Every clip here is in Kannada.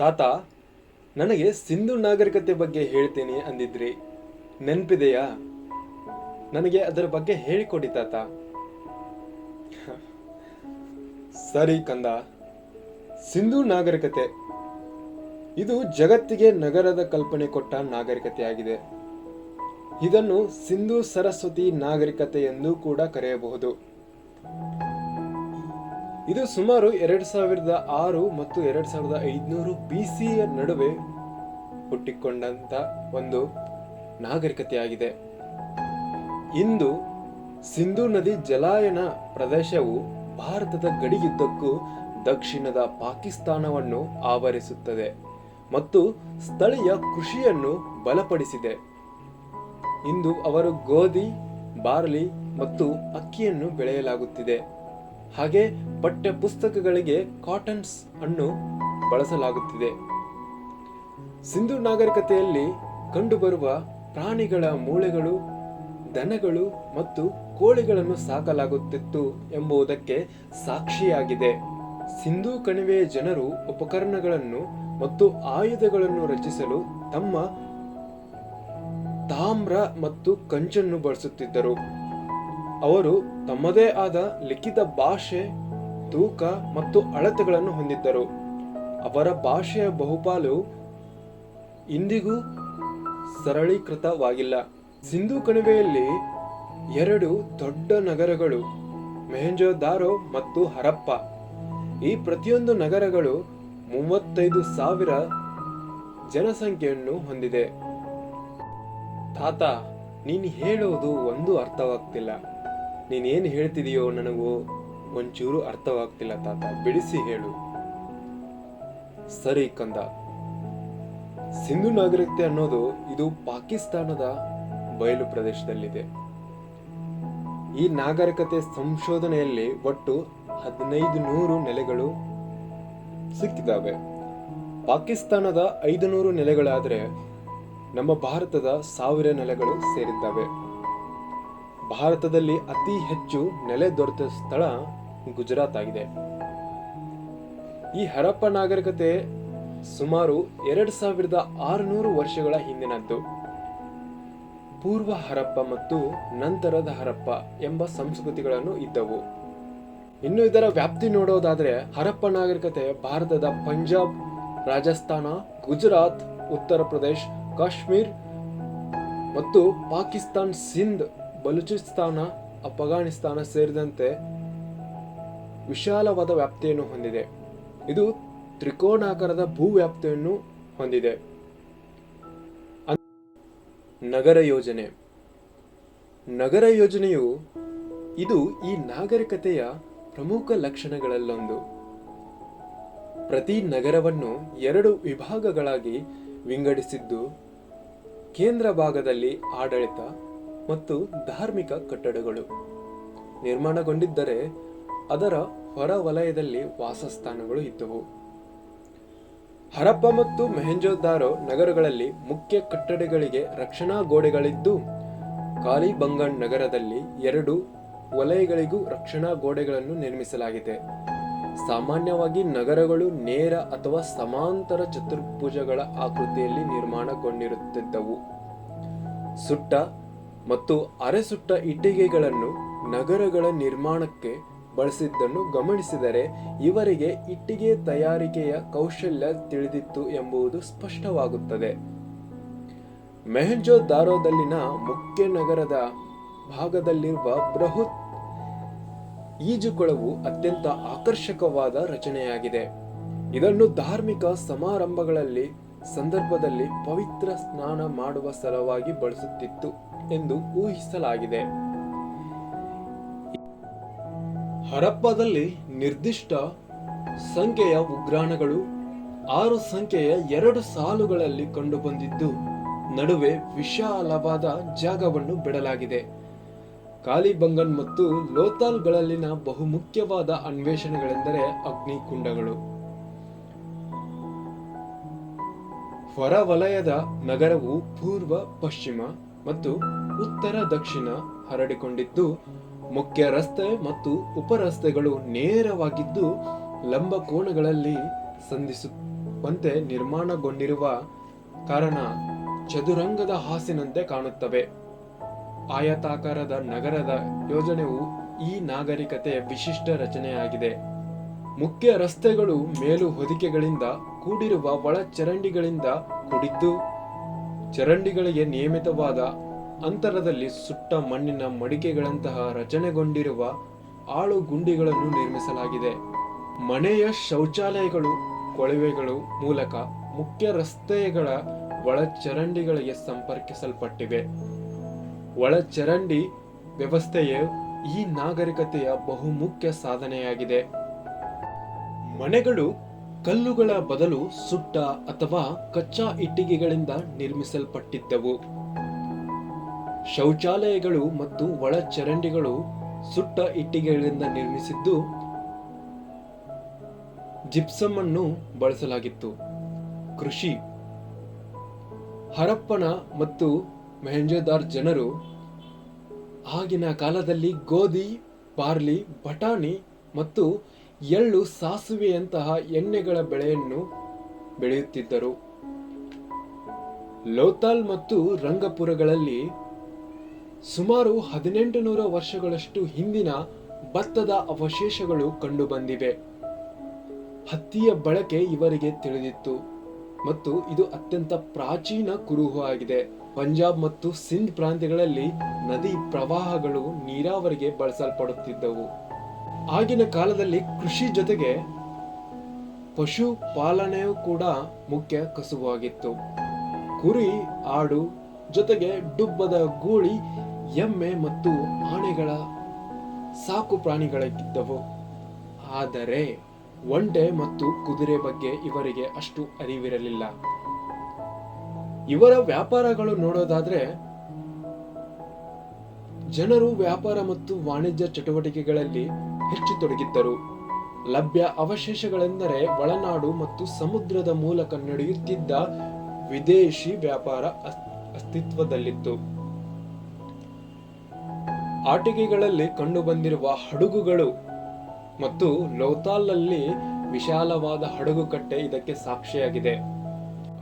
ತಾತ, ನನಗೆ ಸಿಂಧು ನಾಗರಿಕತೆ ಬಗ್ಗೆ ಹೇಳ್ತೀನಿ ಅಂದಿದ್ರಿ. ನೆನಪಿದೆಯಾ? ನನಗೆ ಅದರ ಬಗ್ಗೆ ಹೇಳಿಕೊಡಿ ತಾತ. ಸರಿ ಕಂದ. ಸಿಂಧು ನಾಗರಿಕತೆ. ಇದು ಜಗತ್ತಿಗೆ ನಗರದ ಕಲ್ಪನೆ ಕೊಟ್ಟ ನಾಗರಿಕತೆಯಾಗಿದೆ. ಇದನ್ನು ಸಿಂಧು ಸರಸ್ವತಿ ನಾಗರಿಕತೆ ಎಂದು ಕೂಡ ಕರೆಯಬಹುದು. ಇದು ಸುಮಾರು ಎರಡ್ ಸಾವಿರದ ಆರು ಮತ್ತು ಎರಡು ಸಾವಿರದ ಐದುನೂರು ಬಿಸಿಯ ನಡುವೆ ಹುಟ್ಟಿಕೊಂಡಂತ ಒಂದು ನಾಗರಿಕತೆಯಾಗಿದೆ. ಇಂದು ಸಿಂಧೂ ನದಿ ಜಲಾಯನ ಪ್ರದೇಶವು ಭಾರತದ ಗಡಿಯುದ್ದಕ್ಕೂ ದಕ್ಷಿಣದ ಪಾಕಿಸ್ತಾನವನ್ನು ಆವರಿಸುತ್ತದೆ ಮತ್ತು ಸ್ಥಳೀಯ ಕೃಷಿಯನ್ನು ಬಲಪಡಿಸಿದೆ. ಇಂದು ಅವರು ಗೋಧಿ, ಬಾರ್ಲಿ ಮತ್ತು ಅಕ್ಕಿಯನ್ನು ಬೆಳೆಯಲಾಗುತ್ತಿದೆ. ಹಾಗೆ ಪಠ್ಯ ಪುಸ್ತಕಗಳಿಗೆ ಕಾಟನ್ಸ್ ಅನ್ನು ಬಳಸಲಾಗುತ್ತಿದೆ. ಸಿಂಧು ನಾಗರಿಕತೆಯಲ್ಲಿ ಕಂಡುಬರುವ ಪ್ರಾಣಿಗಳ ಮೂಳೆಗಳು, ದನಗಳು ಮತ್ತು ಕೋಳಿಗಳನ್ನು ಸಾಕಲಾಗುತ್ತಿತ್ತು ಎಂಬುದಕ್ಕೆ ಸಾಕ್ಷಿಯಾಗಿದೆ. ಸಿಂಧೂ ಕಣಿವೆಯ ಜನರು ಉಪಕರಣಗಳನ್ನು ಮತ್ತು ಆಯುಧಗಳನ್ನು ರಚಿಸಲು ತಮ್ಮ ತಾಮ್ರ ಮತ್ತು ಕಂಚನ್ನು ಬಳಸುತ್ತಿದ್ದರು. ಅವರು ತಮ್ಮದೇ ಆದ ಲಿಖಿತ ಭಾಷೆ, ತೂಕ ಮತ್ತು ಅಳತೆಗಳನ್ನು ಹೊಂದಿದ್ದರು. ಅವರ ಭಾಷೆಯ ಬಹುಪಾಲು ಇಂದಿಗೂ ಸರಳೀಕೃತವಾಗಿಲ್ಲ. ಸಿಂಧು ಕಣಿವೆಯಲ್ಲಿ ಎರಡು ದೊಡ್ಡ ನಗರಗಳು, ಮೆಹಂಜೋದಾರೋ ಮತ್ತು ಹರಪ್ಪ. ಈ ಪ್ರತಿಯೊಂದು ನಗರಗಳು ಮೂವತ್ತೈದು ಸಾವಿರ ಜನಸಂಖ್ಯೆಯನ್ನು ಹೊಂದಿದೆ. ತಾತ, ನೀನು ಹೇಳುವುದು ಒಂದು ಅರ್ಥವಾಗ್ತಿಲ್ಲ. ನೀನೇನು ಹೇಳ್ತಿದೀಯೋ ನನಗೂ ಒಂಚೂರು ಅರ್ಥವಾಗ್ತಿಲ್ಲ ತಾತ. ಬಿಡಿಸಿ ಹೇಳು. ಸರಿ ಕಂದ. ಸಿಂಧು ನಾಗರಿಕತೆ ಅನ್ನೋದು ಇದು ಪಾಕಿಸ್ತಾನದ ಬಯಲು ಪ್ರದೇಶದಲ್ಲಿದೆ. ಈ ನಾಗರಿಕತೆ ಸಂಶೋಧನೆಯಲ್ಲಿ ಒಟ್ಟು ಹದಿನೈದು ನೂರು ನೆಲೆಗಳು ಸಿಕ್ಕಿದ್ದಾವೆ. ಪಾಕಿಸ್ತಾನದ ಐದು ನೂರು ನೆಲೆಗಳಾದರೆ ನಮ್ಮ ಭಾರತದ ಸಾವಿರ ನೆಲೆಗಳು ಸೇರಿದ್ದಾವೆ. ಭಾರತದಲ್ಲಿ ಅತಿ ಹೆಚ್ಚು ನೆಲೆ ದೊರೆತ ಸ್ಥಳ ಗುಜರಾತ್ ಆಗಿದೆ ಈ ಹರಪ್ಪ ನಾಗರಿಕತೆ ಸುಮಾರು ಎರಡ್ ಸಾವಿರದ ಆರುನೂರು ವರ್ಷಗಳ ಹಿಂದಿನದ್ದು. ಪೂರ್ವ ಹರಪ್ಪ ಮತ್ತು ನಂತರದ ಹರಪ್ಪ ಎಂಬ ಸಂಸ್ಕೃತಿಗಳನ್ನು ಇದ್ದವು. ಇನ್ನು ಇದರ ವ್ಯಾಪ್ತಿ ನೋಡೋದಾದ್ರೆ ಹರಪ್ಪ ನಾಗರಿಕತೆ ಭಾರತದ ಪಂಜಾಬ್, ರಾಜಸ್ಥಾನ, ಗುಜರಾತ್, ಉತ್ತರ ಪ್ರದೇಶ್, ಕಾಶ್ಮೀರ್ ಮತ್ತು ಪಾಕಿಸ್ತಾನ್, ಸಿಂಧ್ ಬಲೂಚಿಸ್ತಾನ, ಅಫ್ಘಾನಿಸ್ತಾನ ಸೇರಿದಂತೆ ವಿಶಾಲವಾದ ವ್ಯಾಪ್ತಿಯನ್ನು ಹೊಂದಿದೆ. ಇದು ತ್ರಿಕೋಣಾಕಾರದ ಭೂವ್ಯಾಪ್ತಿಯನ್ನು ಹೊಂದಿದೆ. ನಗರ ಯೋಜನೆ. ನಗರ ಯೋಜನೆಯು ಇದು ಈ ನಾಗರಿಕತೆಯ ಪ್ರಮುಖ ಲಕ್ಷಣಗಳಲ್ಲೊಂದು. ಪ್ರತಿ ನಗರವನ್ನು ಎರಡು ವಿಭಾಗಗಳಾಗಿ ವಿಂಗಡಿಸಿದ್ದು, ಕೇಂದ್ರ ಭಾಗದಲ್ಲಿ ಆಡಳಿತ ಮತ್ತು ಧಾರ್ಮಿಕ ಕಟ್ಟಡಗಳು ನಿರ್ಮಾಣಗೊಂಡಿದ್ದರೆ ಅದರ ಹೊರ ವಲಯದಲ್ಲಿ ವಾಸಸ್ಥಾನಗಳು ಇದ್ದವು. ಹರಪ್ಪ ಮತ್ತು ಮೆಹೆಂಜೋದಾರೋ ನಗರಗಳಲ್ಲಿ ಮುಖ್ಯ ಕಟ್ಟಡಗಳಿಗೆ ರಕ್ಷಣಾ ಗೋಡೆಗಳಿದ್ದು, ಕಾಲಿಬಂಗನ್ ನಗರದಲ್ಲಿ ಎರಡು ವಲಯಗಳಿಗೂ ರಕ್ಷಣಾ ಗೋಡೆಗಳನ್ನು ನಿರ್ಮಿಸಲಾಗಿದೆ. ಸಾಮಾನ್ಯವಾಗಿ ನಗರಗಳು ನೇರ ಅಥವಾ ಸಮಾಂತರ ಚತುರ್ಭುಜಗಳ ಆಕೃತಿಯಲ್ಲಿ ನಿರ್ಮಾಣಗೊಂಡಿರುತ್ತಿದ್ದವು. ಸುಟ್ಟ ಮತ್ತು ಅರೆಸುಟ್ಟ ಇಟ್ಟಿಗೆಗಳನ್ನು ನಗರಗಳ ನಿರ್ಮಾಣಕ್ಕೆ ಬಳಸಿದ್ದನ್ನು ಗಮನಿಸಿದರೆ ಇವರಿಗೆ ಇಟ್ಟಿಗೆ ತಯಾರಿಕೆಯ ಕೌಶಲ್ಯ ತಿಳಿದಿತ್ತು ಎಂಬುದು ಸ್ಪಷ್ಟವಾಗುತ್ತದೆ. ಮೆಹಂಜೋ ದಾರೋದಲ್ಲಿನ ಮುಖ್ಯ ನಗರದ ಭಾಗದಲ್ಲಿರುವ ಬೃಹತ್ ಈಜುಕೊಳವು ಅತ್ಯಂತ ಆಕರ್ಷಕವಾದ ರಚನೆಯಾಗಿದೆ. ಇದನ್ನು ಧಾರ್ಮಿಕ ಸಮಾರಂಭಗಳಲ್ಲಿ, ಸಂದರ್ಭದಲ್ಲಿ ಪವಿತ್ರ ಸ್ನಾನ ಮಾಡುವ ಸಲುವಾಗಿ ಬಳಸುತ್ತಿತ್ತು. ಎಂದು ಊಹಿಸಲಾಗಿದೆ. ಹರಪ್ಪದಲ್ಲಿ ನಿರ್ದಿಷ್ಟ ಸಂಖ್ಯೆಯ ಉಗ್ರಾಣಗಳು ಆರು ಸಂಖ್ಯೆಯ ಎರಡು ಸಾಲುಗಳಲ್ಲಿ ಕಂಡುಬಂದಿದ್ದು, ನಡುವೆ ವಿಶಾಲವಾದ ಜಾಗವನ್ನು ಬಿಡಲಾಗಿದೆ. ಕಾಲಿಬಂಗನ್ ಮತ್ತು ಲೋತಾಲ್ಗಳಲ್ಲಿನ ಬಹುಮುಖ್ಯವಾದ ಅನ್ವೇಷಣೆಗಳೆಂದರೆ ಅಗ್ನಿಕುಂಡಗಳು. ಹೊರವಲಯದ ನಗರವು ಪೂರ್ವ ಪಶ್ಚಿಮ ಮತ್ತು ಉತ್ತರ ದಕ್ಷಿಣ ಹರಡಿಕೊಂಡಿದ್ದು, ಮುಖ್ಯ ರಸ್ತೆ ಮತ್ತು ಉಪರಸ್ತೆಗಳು ನೇರವಾಗಿದ್ದು ಲಂಬ ಕೋಣಗಳಲ್ಲಿ ಸಂಧಿಸುವಂತೆ ನಿರ್ಮಾಣಗೊಂಡಿರುವ ಕಾರಣ ಚದುರಂಗದ ಹಾಸಿನಂತೆ ಕಾಣುತ್ತವೆ. ಆಯತಾಕಾರದ ನಗರದ ಯೋಜನೆಯು ಈ ನಾಗರಿಕತೆಯ ವಿಶಿಷ್ಟ ರಚನೆಯಾಗಿದೆ. ಮುಖ್ಯ ರಸ್ತೆಗಳು ಮೇಲು ಹೊದಿಕೆಗಳಿಂದ ಕೂಡಿರುವ ಒಳಚರಂಡಿಗಳಿಂದ ಕೂಡಿದ್ದು ಚರಂಡಿಗಳಿಗೆ ನಿಯಮಿತವಾದ ಅಂತರದಲ್ಲಿ ಸುಟ್ಟ ಮಣ್ಣಿನ ಮಡಿಕೆಗಳಂತಹ ರಚನೆಗೊಂಡಿರುವ ಆಳು ಗುಂಡಿಗಳನ್ನು ನಿರ್ಮಿಸಲಾಗಿದೆ. ಮನೆಯ ಶೌಚಾಲಯಗಳು, ಕೊಳವೆಗಳು ಮೂಲಕ ಮುಖ್ಯ ರಸ್ತೆಗಳ ಒಳ ಚರಂಡಿಗಳಿಗೆ ಸಂಪರ್ಕಿಸಲ್ಪಟ್ಟಿವೆ. ಒಳ ಚರಂಡಿ ವ್ಯವಸ್ಥೆಯು ಈ ನಾಗರಿಕತೆಯ ಬಹುಮುಖ್ಯ ಸಾಧನೆಯಾಗಿದೆ. ಮನೆಗಳು ಕಲ್ಲುಗಳ ಬದಲು ಸುಟ್ಟ ಅಥವಾ ಕಚ್ಚಾ ಇಟ್ಟಿಗೆಗಳಿಂದ ನಿರ್ಮಿಸಲ್ಪಟ್ಟಿದ್ದವು. ಶೌಚಾಲಯಗಳು ಮತ್ತು ಒಳ ಚರಂಡಿಗಳು ಸುಟ್ಟ ಇಟ್ಟಿಗೆಗಳಿಂದ ನಿರ್ಮಿಸಿದ್ದು ಜಿಪ್ಸಮ್ ಅನ್ನು ಬಳಸಲಾಗಿತ್ತು. ಕೃಷಿ. ಹರಪ್ಪನ ಮತ್ತು ಮೆಹಂಜೋದಾರ್ ಜನರು ಆಗಿನ ಕಾಲದಲ್ಲಿ ಗೋಧಿ, ಬಾರ್ಲಿ, ಬಟಾಣಿ ಮತ್ತು ಎಳ್ಳು ಸಾಸುವೆಯಂತಹ ಎಣ್ಣೆಗಳ ಬೆಳೆಯನ್ನು ಬೆಳೆಯುತ್ತಿದ್ದರು. ಲೋತಾಲ್ ಮತ್ತು ರಂಗಪುರಗಳಲ್ಲಿ ಸುಮಾರು ಹದಿನೆಂಟು ನೂರ ವರ್ಷಗಳಷ್ಟು ಹಿಂದಿನ ಭತ್ತದ ಅವಶೇಷಗಳು ಕಂಡುಬಂದಿವೆ. ಹತ್ತಿಯ ಬಳಕೆ ಇವರಿಗೆ ತಿಳಿದಿತ್ತು ಮತ್ತು ಇದು ಅತ್ಯಂತ ಪ್ರಾಚೀನ ಕುರುಹು ಆಗಿದೆ. ಪಂಜಾಬ್ ಮತ್ತು ಸಿಂಧ್ ಪ್ರಾಂತ್ಯಗಳಲ್ಲಿ ನದಿ ಪ್ರವಾಹಗಳು ನೀರಾವರಿಗೆ ಬಳಸಲ್ಪಡುತ್ತಿದ್ದವು. ಆಗಿನ ಕಾಲದಲ್ಲಿ ಕೃಷಿ ಜೊತೆಗೆ ಪಶು ಪಾಲನೆಯೂ ಕೂಡ ಮುಖ್ಯ ಕಸುಬಾಗಿತ್ತು ಕುರಿ, ಆಡು ಜೊತೆಗೆ ಡುಬ್ಬದ ಗೂಳಿ, ಎಮ್ಮೆ ಮತ್ತು ಆನೆಗಳ ಸಾಕು ಪ್ರಾಣಿಗಳಿದ್ದವು. ಆದರೆ ಒಂಟೆ ಮತ್ತು ಕುದುರೆ ಬಗ್ಗೆ ಇವರಿಗೆ ಅಷ್ಟು ಅರಿವಿರಲಿಲ್ಲ. ಇವರ ವ್ಯಾಪಾರಗಳು ನೋಡೋದಾದ್ರೆ ಜನರು ವ್ಯಾಪಾರ ಮತ್ತು ವಾಣಿಜ್ಯ ಚಟುವಟಿಕೆಗಳಲ್ಲಿ ಹೆಚ್ಚು ತೊಡಗಿದ್ದರು ಲಭ್ಯ ಅವಶೇಷಗಳೆಂದರೆ ಒಳನಾಡು ಮತ್ತು ಸಮುದ್ರದ ಮೂಲಕ ನಡೆಯುತ್ತಿದ್ದ ವಿದೇಶಿ ವ್ಯಾಪಾರ ಅಸ್- ಅಸ್ತಿತ್ವದಲ್ಲಿತ್ತು. ಆಟಿಕೆಗಳಲ್ಲಿ ಕಂಡುಬಂದಿರುವ ಹಡಗುಗಳು ಮತ್ತು ಲೋತಾಲ್ನಲ್ಲಿ ವಿಶಾಲವಾದ ಹಡಗುಕಟ್ಟೆ ಇದಕ್ಕೆ ಸಾಕ್ಷಿಯಾಗಿದೆ.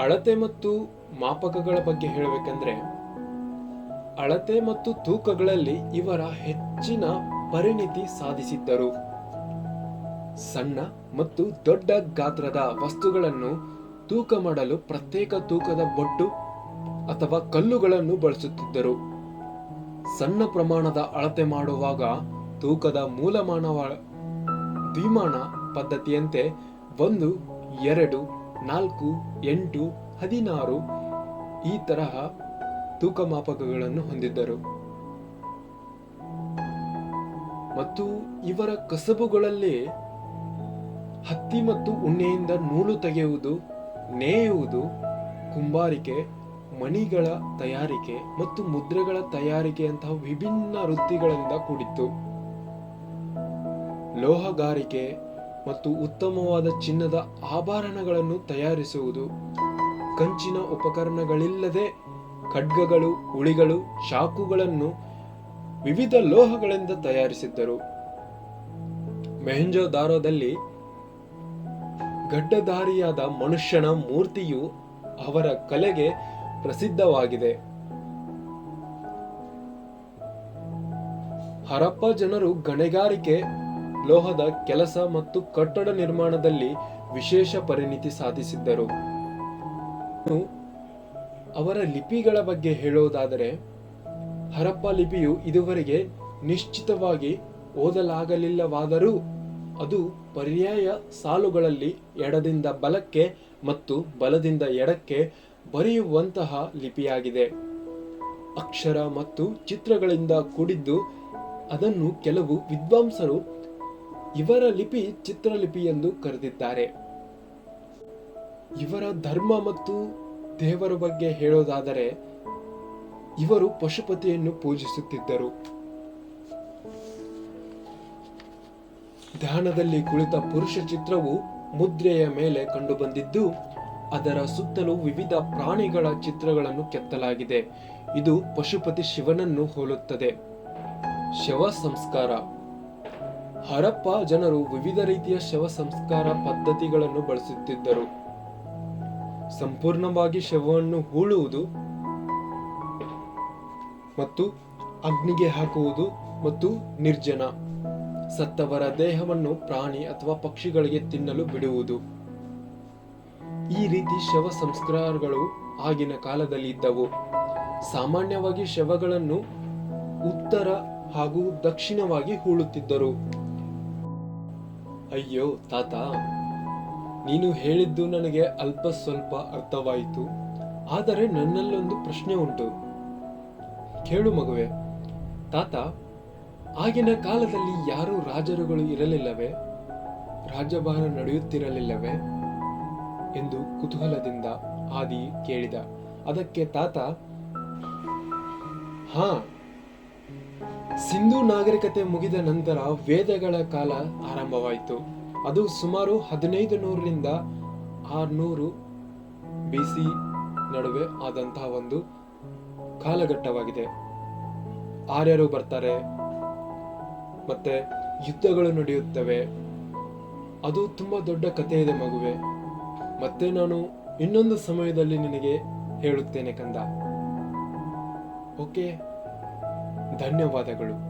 ಅಳತೆ ಮತ್ತು ಮಾಪಕಗಳ ಬಗ್ಗೆ ಹೇಳಬೇಕಂದ್ರೆ, ಅಳತೆ ಮತ್ತು ತೂಕಗಳಲ್ಲಿ ಇವರ ಹೆಚ್ಚಿನ ಪರಿಣಿತಿ ಸಾಧಿಸಿದ್ದರು. ಸಣ್ಣ ಮತ್ತು ದೊಡ್ಡ ಗಾತ್ರದ ವಸ್ತುಗಳನ್ನು ತೂಕ ಮಾಡಲು ಪ್ರತ್ಯೇಕ ತೂಕದ ಬೊಟ್ಟು ಅಥವಾ ಕಲ್ಲುಗಳನ್ನು ಬಳಸುತ್ತಿದ್ದರು. ಸಣ್ಣ ಪ್ರಮಾಣದ ಅಳತೆ ಮಾಡುವಾಗ ತೂಕದ ಮೂಲಮಾನವ, ದ್ವಿಮಾನ ಪದ್ಧತಿಯಂತೆ ಒಂದು, ಎರಡು, ನಾಲ್ಕು, ಎಂಟು, ಹದಿನಾರು ಈ ತರಹ ತೂಕ ಮಾಪಕಗಳನ್ನು ಹೊಂದಿದ್ದರು. ಮತ್ತು ಇವರ ಕಸಬುಗಳಲ್ಲಿ ಹತ್ತಿ ಮತ್ತು ಉಣ್ಣೆಯಿಂದ ನೂಲು ತೆಗೆಯುವುದು, ನೇಯುವುದು, ಕುಂಬಾರಿಕೆ, ಮಣಿಗಳ ತಯಾರಿಕೆ ಮತ್ತು ಮುದ್ರೆಗಳ ತಯಾರಿಕೆಯಂತಹ ವಿಭಿನ್ನ ವೃತ್ತಿಗಳಿಂದ ಕೂಡಿತ್ತು. ಲೋಹಗಾರಿಕೆ ಮತ್ತು ಉತ್ತಮವಾದ ಚಿನ್ನದ ಆಭರಣಗಳನ್ನು ತಯಾರಿಸುವುದು, ಕಂಚಿನ ಉಪಕರಣಗಳಿಲ್ಲದೆ ಖಡ್ಗಗಳು, ಉಳಿಗಳು ಚಾಕುಗಳನ್ನು ವಿವಿಧ ಲೋಹಗಳಿಂದ ತಯಾರಿಸಿದ್ದರು. ಮೆಹಂಜೋದಾರೋದಲ್ಲಿ ಗಡ್ಡಧಾರಿಯಾದ ಮನುಷ್ಯನ ಮೂರ್ತಿಯು ಅವರ ಕಲೆಗೆ ಪ್ರಸಿದ್ಧವಾಗಿದೆ. ಹರಪ್ಪ ಜನರು ಗಣಿಗಾರಿಕೆ, ಲೋಹದ ಕೆಲಸ ಮತ್ತು ಕಟ್ಟಡ ನಿರ್ಮಾಣದಲ್ಲಿ ವಿಶೇಷ ಪರಿಣಿತಿ ಸಾಧಿಸಿದ್ದರು. ಅವರ ಲಿಪಿಗಳ ಬಗ್ಗೆ ಹೇಳುವುದಾದರೆ ಹರಪ್ಪ ಲಿಪಿಯು ಇದುವರೆಗೆ ನಿಶ್ಚಿತವಾಗಿ ಓದಲಾಗಲಿಲ್ಲವಾದರೂ ಅದು ಪರ್ಯಾಯ ಸಾಲುಗಳಲ್ಲಿ ಎಡದಿಂದ ಬಲಕ್ಕೆ ಮತ್ತು ಬಲದಿಂದ ಎಡಕ್ಕೆ ಬರೆಯುವಂತಹ ಲಿಪಿಯಾಗಿದೆ. ಅಕ್ಷರ ಮತ್ತು ಚಿತ್ರಗಳಿಂದ ಕೂಡಿದ್ದು ಅದನ್ನು ಕೆಲವು ವಿದ್ವಾಂಸರು ಇವರ ಲಿಪಿ ಚಿತ್ರಲಿಪಿ ಎಂದು ಕರೆದಿದ್ದಾರೆ. ಇವರ ಧರ್ಮ ಮತ್ತು ದೇವರ ಬಗ್ಗೆ ಹೇಳೋದಾದರೆ ಇವರು ಪಶುಪತಿಯನ್ನು ಪೂಜಿಸುತ್ತಿದ್ದರು. ಧ್ಯಾನದಲ್ಲಿ ಕುಳಿತ ಪುರುಷ ಚಿತ್ರವು ಮುದ್ರೆಯ ಮೇಲೆ ಕಂಡುಬಂದಿದ್ದು, ಅದರ ಸುತ್ತಲೂ ವಿವಿಧ ಪ್ರಾಣಿಗಳ ಚಿತ್ರಗಳನ್ನು ಕೆತ್ತಲಾಗಿದೆ. ಇದು ಪಶುಪತಿ ಶಿವನನ್ನು ಹೋಲುತ್ತದೆ. ಶವ ಸಂಸ್ಕಾರ. ಹರಪ್ಪ ಜನರು ವಿವಿಧ ರೀತಿಯ ಶವ ಸಂಸ್ಕಾರ ಪದ್ಧತಿಗಳನ್ನು ಬಳಸುತ್ತಿದ್ದರು. ಸಂಪೂರ್ಣವಾಗಿ ಶವವನ್ನು ಹೂಳುವುದು ಮತ್ತು ಅಗ್ನಿಗೆ ಹಾಕುವುದು ಮತ್ತು ನಿರ್ಜನ. ಸತ್ತವರ ದೇಹವನ್ನು ಪ್ರಾಣಿ ಅಥವಾ ಪಕ್ಷಿಗಳಿಗೆ ತಿನ್ನಲು ಬಿಡುವುದು. ಈ ರೀತಿ ಶವ ಸಂಸ್ಕಾರಗಳು ಆಗಿನ ಕಾಲದಲ್ಲಿ ಇದ್ದವು. ಸಾಮಾನ್ಯವಾಗಿ ಶವಗಳನ್ನು ಉತ್ತರ ಹಾಗೂ ದಕ್ಷಿಣವಾಗಿ ಹೂಳುತ್ತಿದ್ದರು. ಅಯ್ಯೋ ತಾತ, ನೀನು ಹೇಳಿದ್ದು ನನಗೆ ಅಲ್ಪ ಸ್ವಲ್ಪ ಅರ್ಥವಾಯಿತು. ಆದರೆ ನನ್ನಲ್ಲೊಂದು ಪ್ರಶ್ನೆ ಉಂಟು. ಕೇಳು ಮಗುವೆ. ತಾತ, ಆಗಿನ ಕಾಲದಲ್ಲಿ ಯಾರೂ ರಾಜರುಗಳು ಇರಲಿಲ್ಲವೇ? ರಾಜ್ಯಭಾರ ನಡೆಯುತ್ತಿರಲಿಲ್ಲವೇ? ಎಂದು ಕುತೂಹಲದಿಂದ ಆದಿ ಕೇಳಿದ. ಅದಕ್ಕೆ ತಾತ, ಹಾ. ಸಿಂಧು ನಾಗರಿಕತೆ ಮುಗಿದ ನಂತರ ವೇದಗಳ ಕಾಲ ಆರಂಭವಾಯಿತು. ಅದು ಸುಮಾರು ಹದಿನೈದು ನೂರರಿಂದ ಆರ್ನೂರು ಬಿಸಿ ನಡುವೆ ಆದಂತಹ ಒಂದು ಕಾಲಘಟ್ಟವಾಗಿದೆ. ಆರ್ಯರು ಬರ್ತಾರೆ. ಮತ್ತೆ ಯುದ್ಧಗಳು ನಡೆಯುತ್ತವೆ. ಅದು ತುಂಬಾ ದೊಡ್ಡ ಕಥೆ ಇದೆ ಮಗುವೆ. ಮತ್ತೆ ನಾನು ಇನ್ನೊಂದು ಸಮಯದಲ್ಲಿ ನಿನಗೆ ಹೇಳುತ್ತೇನೆ ಕಂದ. ಓಕೆ, ಧನ್ಯವಾದಗಳು.